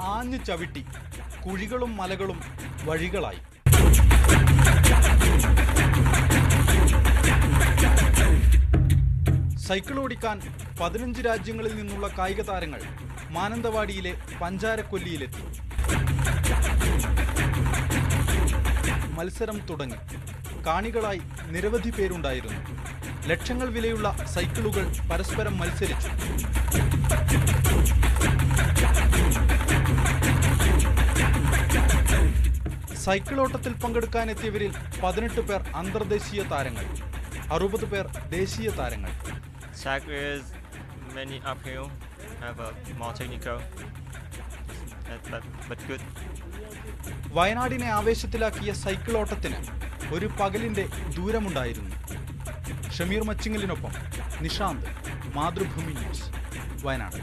ആഞ്ഞു ചവിട്ടി കുഴികളും മലകളും വഴികളായി. സൈക്കിൾ ഓടിക്കാൻ പതിനഞ്ച് രാജ്യങ്ങളിൽ നിന്നുള്ള കായിക താരങ്ങൾ മാനന്തവാടിയിലെ പഞ്ചാരക്കൊല്ലിയിലെത്തി. മത്സരം തുടങ്ങി. കാണികളായി നിരവധി പേരുണ്ടായിരുന്നു. ലക്ഷങ്ങൾ വിലയുള്ള സൈക്കിളുകൾ പരസ്പരം മത്സരിച്ചു. സൈക്കിൾ ഓട്ടത്തിൽ പങ്കെടുക്കാനെത്തിയവരിൽ പതിനെട്ട് പേർ അന്തർദേശീയ താരങ്ങൾ അറുപത് പേർ ദേശീയ താരങ്ങൾ. വയനാടിനെ ആവേശത്തിലാക്കിയ സൈക്കിൾ ഓട്ടത്തിന് ഒരു പകലിന്റെ ദൂരമുണ്ടായിരുന്നു. ഷമീർ മച്ചിങ്ങലിനൊപ്പം നിഷാന്ത് മാതൃഭൂമി ന്യൂസ് വയനാട്.